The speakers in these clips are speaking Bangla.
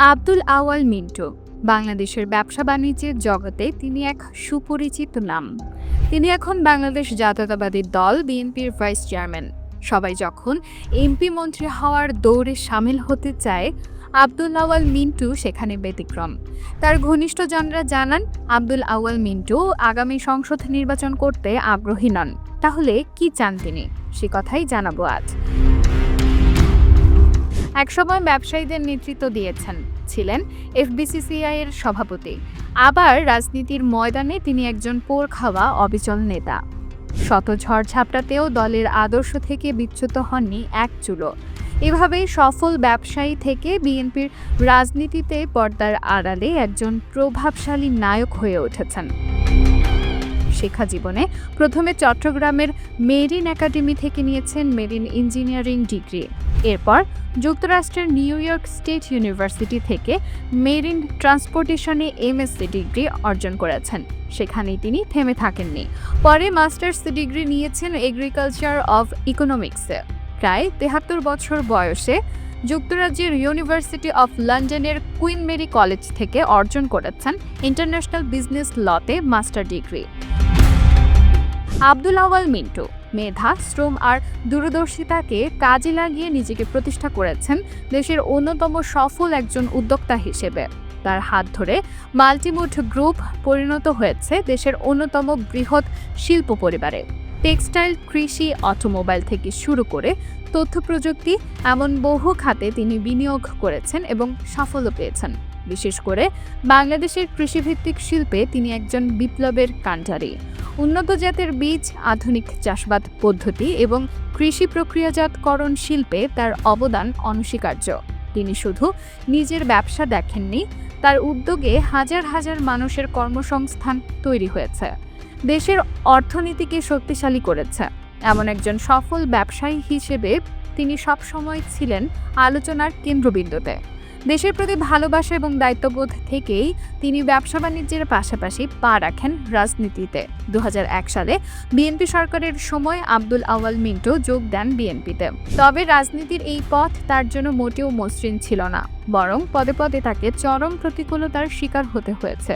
আব্দুল আওয়াল মিন্টু, বাংলাদেশের ব্যবসা বাণিজ্যের জগতে তিনি এক সুপরিচিত নাম। তিনি এখন বাংলাদেশ জাতীয়তাবাদী দল বিএনপির ভাইস চেয়ারম্যান। সবাই যখন এমপি মন্ত্রী হওয়ার দৌড়ে সামিল হতে চায়, আব্দুল আওয়াল মিন্টু সেখানে ব্যতিক্রম। তার ঘনিষ্ঠজনরা জানান, আব্দুল আওয়াল মিন্টু আগামী সংসদ নির্বাচন করতে আগ্রহী নন। তাহলে কি চান তিনি? সে কথাই জানাব আজ। একসময় ব্যবসায়ীদের নেতৃত্ব দিয়েছেন, ছিলেন এফবিসিসিআই এর সভাপতি। আবার রাজনীতির ময়দানে তিনি একজন পোর খাওয়া অবিচল নেতা। শত ঝড় ঝাপটাতেও দলের আদর্শ থেকে বিচ্যুত হননি এক চুলো। এভাবেই সফল ব্যবসায়ী থেকে বিএনপির রাজনীতিতে পর্দার আড়ালে একজন প্রভাবশালী নায়ক হয়ে উঠেছেন। শিক্ষা জীবনে প্রথমে চট্টগ্রামের মেরিন একাডেমি থেকে নিয়েছেন মেরিন ইঞ্জিনিয়ারিং ডিগ্রি। এরপর যুক্তরাষ্ট্রের নিউ ইয়র্ক স্টেট ইউনিভার্সিটি থেকে মেরিন ট্রান্সপোর্টেশনে এমএসসি ডিগ্রি অর্জন করেছেন। সেখানে তিনি থেমে থাকেননি। পরে মাস্টার্স ডিগ্রি নিয়েছেন এগ্রিকালচার অফ ইকোনমিক্সে। প্রায় তেহাত্তর বছর বয়সে যুক্তরাজ্যের ইউনিভার্সিটি অফ লন্ডনের কুইন মেরি কলেজ থেকে অর্জন করেছেন ইন্টারন্যাশনাল বিজনেস লতে মাস্টার ডিগ্রি। আব্দুল আওয়াল মিন্টু মেধা, শ্রম আর দূরদর্শিতাকে কাজে লাগিয়ে নিজেকে প্রতিষ্ঠা করেছেন দেশের অন্যতম সফল একজন উদ্যোক্তা হিসেবে। তার হাত ধরে মাল্টিমুড গ্রুপ পরিণত হয়েছে দেশের অন্যতম বৃহৎ শিল্প পরিবারে। টেক্সটাইল, কৃষি, অটোমোবাইল থেকে শুরু করে তথ্য প্রযুক্তি, এমন বহু খাতে তিনি বিনিয়োগ করেছেন এবং সাফল্য পেয়েছেন। বিশেষ করে বাংলাদেশের কৃষিভিত্তিক শিল্পে তিনি একজন বিপ্লবের কাণ্ডারী। উন্নত জাতের বীজ, আধুনিক চাষবাদ পদ্ধতি এবং কৃষি প্রক্রিয়াজাতকরণ শিল্পে তার অবদান অনস্বীকার্য। তিনি শুধু নিজের ব্যবসা দেখেননি, তার উদ্যোগে হাজার হাজার মানুষের কর্মসংস্থান তৈরি হয়েছে। দেশের অর্থনীতিকে শক্তিশালী করেছে। এমন একজন সফল ব্যবসায়ী হিসেবে তিনি সবসময় ছিলেন আলোচনার কেন্দ্রবিন্দুতে। দেশের প্রতি ভালোবাসা এবং দায়িত্ববোধ থেকেই তিনি ব্যবসা বাণিজ্যের পাশাপাশি পা রাখেন রাজনীতিতে। দু হাজার এক সালে বিএনপি সরকারের সময় আব্দুল আওয়াল মিন্টু যোগ দেন বিএনপিতে। তবে রাজনীতির এই পথ তার জন্য মোটেও মসৃণ ছিল না। বরং পদে পদে তাকে চরম প্রতিকূলতার শিকার হতে হয়েছে।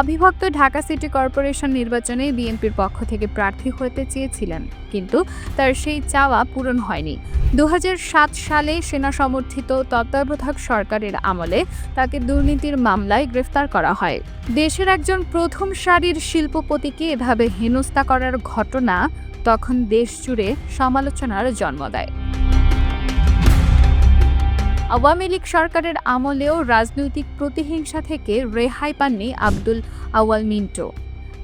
অবিভক্ত ঢাকা সিটি কর্পোরেশন নির্বাচনে বিএনপির পক্ষ থেকে প্রার্থী হতে চেয়েছিলেন, কিন্তু তার সেই চাওয়া পূরণ হয়নি। দু হাজার সাত সালে সেনা সমর্থিত তত্ত্বাবধায়ক সরকারের আমলে তাকে দুর্নীতির মামলায় গ্রেফতার করা হয়। দেশের একজন প্রথম সারির শিল্পপতিকে এভাবে হেনস্থা করার ঘটনা তখন দেশ জুড়ে সমালোচনার জন্ম দেয়। আওয়ামী লীগ সরকারের আমলেও রাজনৈতিক প্রতিহিংসা থেকে রেহাই পাননি আব্দুল আওয়াল মিন্টো।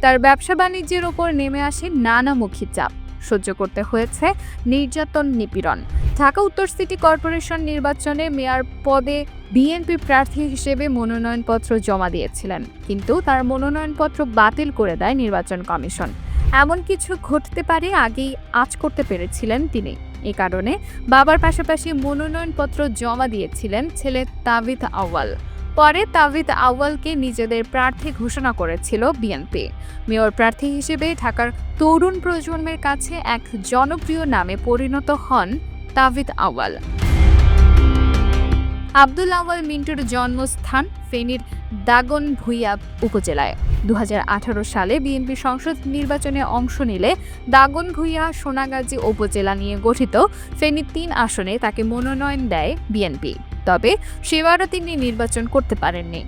তার ব্যবসা বাণিজ্যের ওপর নেমে আসে নানামুখী চাপ। সহ্য করতে হয়েছে নির্যাতন নিপীড়ন। ঢাকা উত্তর সিটি কর্পোরেশন নির্বাচনে মেয়র পদে বিএনপি প্রার্থী হিসেবে মনোনয়নপত্র জমা দিয়েছিলেন। কিন্তু তার মনোনয়নপত্র বাতিল করে দেয় নির্বাচন কমিশন। এমন কিছু ঘটতে পারে আগেই আজ করতে পেরেছিলেন তিনি। এ কারণে বাবার পাশাপাশি মনোনয়নপত্র জমা দিয়েছিলেন ছেলে তাবিদ আউয়াল। পরে তাবিদ আউয়ালকে নিজেদের প্রার্থী ঘোষণা করেছিল বিএনপি। মেয়র প্রার্থী হিসেবে ঢাকার তরুণ প্রজন্মের কাছে এক জনপ্রিয় নামে পরিণত হন তাবিদ আউয়াল। আব্দুল আওয়াল মিন্টুর জন্মস্থান ফেনীর দাগন ভুইয়া উপজেলায়। দু হাজার আঠারো সালে বিএনপি সংসদ নির্বাচনে অংশ নিলে দাগন ভুইয়া সোনাগাজী উপজেলা নিয়ে গঠিত ফেনী তিন আসনে তাকে মনোনয়ন দেয় বিএনপি। তবে সেবারও তিনি নির্বাচন করতে পারেননি।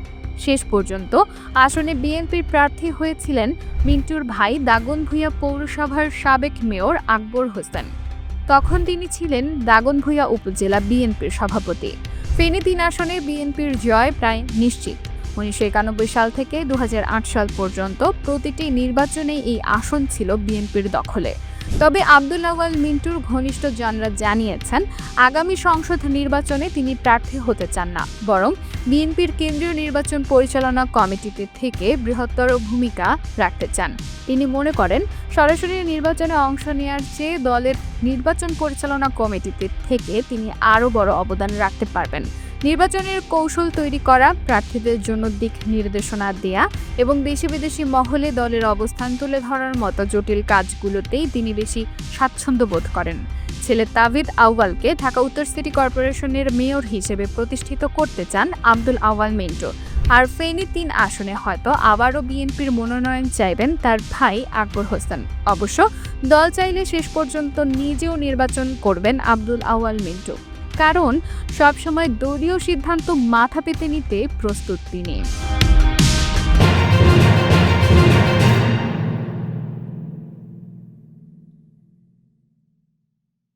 শেষ পর্যন্ত আসনে বিএনপির প্রার্থী হয়েছিলেন মিন্টুর ভাই দাগন ভুইয়া পৌরসভার সাবেক মেয়র আকবর হোসেন। তখন তিনি ছিলেন দাগনভূঞা উপজেলা বিএনপির সভাপতি। ফেনী তিন আসনে বিএনপির জয় প্রায় নিশ্চিত। উনিশশো একানব্বই সাল থেকে দু হাজার আট সাল পর্যন্ত প্রতিটি নির্বাচনে এই আসন ছিল বিএনপির দখলে। তবে আব্দুল আওয়াল মিন্টুর ঘনিষ্ঠ জনরা জানিয়েছেন, আগামী সংসদ নির্বাচনে তিনি প্রার্থী হতে চান না। বরং বিএনপির কেন্দ্রীয় নির্বাচন পরিচালনা কমিটিতে থেকে বৃহত্তর ভূমিকা রাখতে চান। তিনি মনে করেন, সরাসরি নির্বাচনে অংশ নেওয়ার চেয়ে দলের নির্বাচন পরিচালনা কমিটিতে থেকে তিনি আরও বড় অবদান রাখতে পারবেন। নির্বাচনের কৌশল তৈরি করা, প্রার্থীদের জন্য দিক নির্দেশনা দেয়া এবং দেশি বিদেশি মহলে দলের অবস্থান তুলে ধরার মতো জটিল কাজগুলোতেই তিনি বেশি স্বাচ্ছন্দ্য বোধ করেন। ছেলে তাবিদ আউয়ালকে ঢাকা উত্তর সিটি কর্পোরেশনের মেয়র হিসেবে প্রতিষ্ঠিত করতে চান আব্দুল আউয়াল মিন্টু। আর ফেনী তিন আসনে হয়তো আবারও বিএনপির মনোনয়ন চাইবেন তার ভাই আকবর হোসেন। অবশ্য দল চাইলে শেষ পর্যন্ত নিজেও নির্বাচন করবেন আব্দুল আউয়াল মিন্টু। কারণ সবসময় দলীয় সিদ্ধান্ত মাথা পেতে নিতে প্রস্তুত তিনি।